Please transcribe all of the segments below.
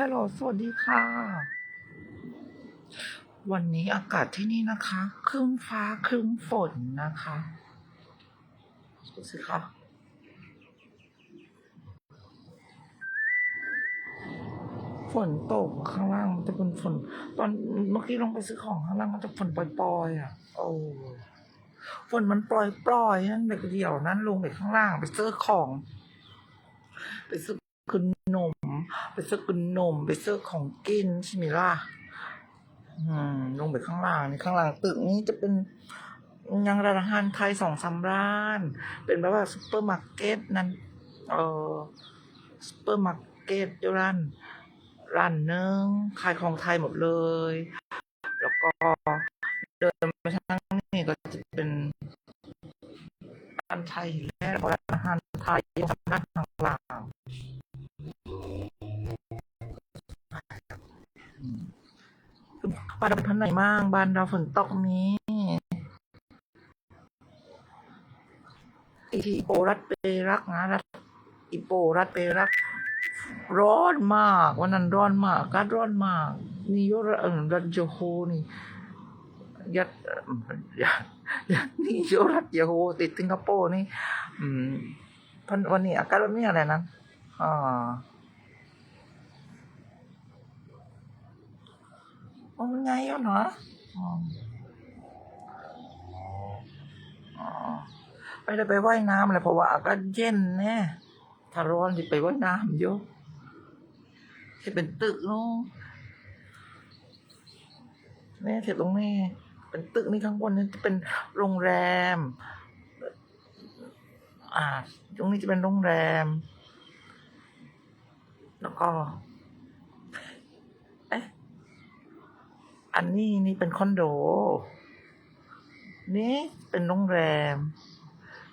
ฮัลโหลสวัสดีค่ะ วันนี้อากาศที่นี่นะคะ ครึ้มฟ้าครึ้มฝนนะคะดูสิคะฝนตกข้างล่างมันจะเป็นฝน ตอนเมื่อกี้ลงไปซื้อของข้างล่างมันจะฝนปล่อยๆอะ โอ้ฝนมันปล่อยๆนั่นเด็กเดี่ยวนั้นลงไปข้างล่างไปซื้อของ ไปซื้อ ขนม ไปซื้อขนม ไปซื้อของกินใช่ไหมล่ะอืมลงไปข้างล่างนี่ข้างล่างตึกนี้จะเป็นยังร้านอาหารไทยสองสามร้าน เป็นแบบว่าซุปเปอร์มาร์เก็ตนั้น เออซุปเปอร์มาร์เก็ตอยู่ร้านร้านนึงขายของไทยหมดเลย แล้วก็เดินไปทางนี้ก็จะเป็นร้านไทยแล้วร้านอาหารไทยอยู่ด้านข้างล่าง บ้านเราเป็นพันไหนมั่งบ้านเราฝนตกมีอีทีโปรัดเปรักนะรัดอีโปรัดเปรัก ร้อนมาก วันนั้นร้อนมากอากาศร้อนมากนี่ยรัเออรัฐโยโฮนี่ยัดยัดนี่โยรัฐโยโฮติดสิงคโปร์นี่ อืมพันวันนี้อากาศแบบนี้อะไรนั้นอ่า โอ้ไงอะเนาะอ๋ออ๋อไม่ได้ไปว่ายน้ำเลยเพราะว่าอากาศเย็นแน่ถ้าร้อนจะไปว่ายน้ำเยอะที่เป็นตึกเนาะเนี่เสร็จตรงนี้ เป็นตึกนี่ข้างบนนี่จะเป็นโรงแรม อ่า ตรงนี้จะเป็นโรงแรม แล้วก็ เอ๊ะ อันนี้นี่เป็นคอนโด นี่เป็นโรงแรม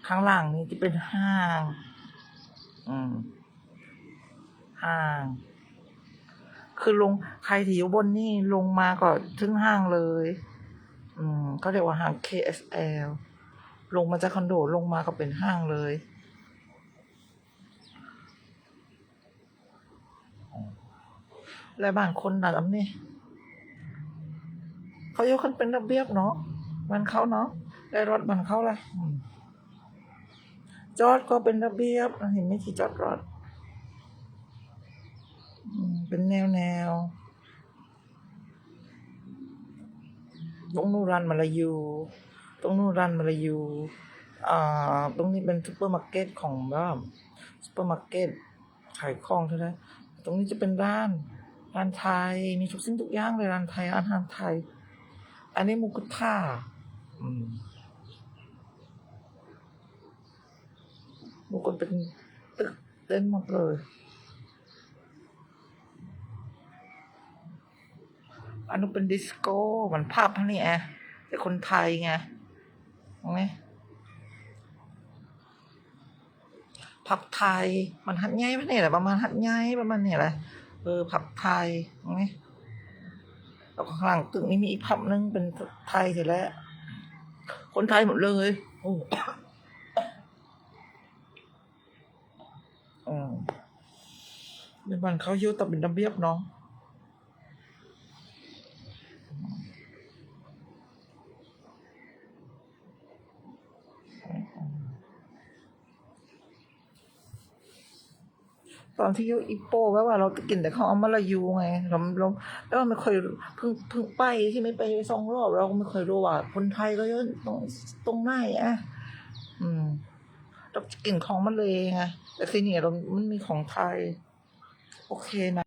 ข้างล่างนี่จะเป็นห้าง อืม ห้าง คือลงใครที่อยู่บนนี่ลงมาก็ถึงห้างเลย อืมเขาเรียกว่าห้าง KSL ลงมาจากคอนโดลงมาก็เป็นห้างเลยและบ้านคนหนักนี่ เขายกขึ้นเป็นระเบียบเนาะมันเขาเนาะได้รถมันเขาเลยจอดก็เป็นระเบียบเห็นไหมที่จอดรถเป็นแนวแนวตรงนู้นรันมาลายูตรงนู้นรันมาลายูอ่าตรงนี้เป็นซูเปอร์มาร์เก็ตของบ้านซูเปอร์มาร์เก็ตขายของเท่านั้นตรงนี้จะเป็นร้านร้านไทยมีทุกสิ่งทุกอย่างเลยร้านไทยอาหารไทย อันนี้มุกุท่ามุกุเป็นตึกเต็มหมดเลย อันนู้เป็นดิสโก้เหมือนภาพนี้แอะแต่คนไทยไงเห็นไหมผับไทย มันหัดใหญ่ปะเนี่ยแหละประมาณหัดใหญ่ประมาณเนี่ยแหละเออผับไทยเห็นไหม แล้วก็ข้างหลังตึกนี้มีอีกพับนึงเป็นไทยเสร็จแล้ว คนไทยหมดเลย โอ้อืมเป็นบ้านเขาเยอะแต่เป็นระเบียบเนาะ ตอนที่ยูอีโป้แปลว่าเรากินแต่ของอมาลายูไงเราเราแล้วเราไม่เคยเพิ่งเพิ่งไปที่ไม่ไปสองรอบเราก็ไม่เคยรู้ว่า คนไทยก็เยอะตรงตรงไหนอะ อืมเรากินของมาเลยไงแต่ที่นี่เรามันมีของไทย โอเคนะ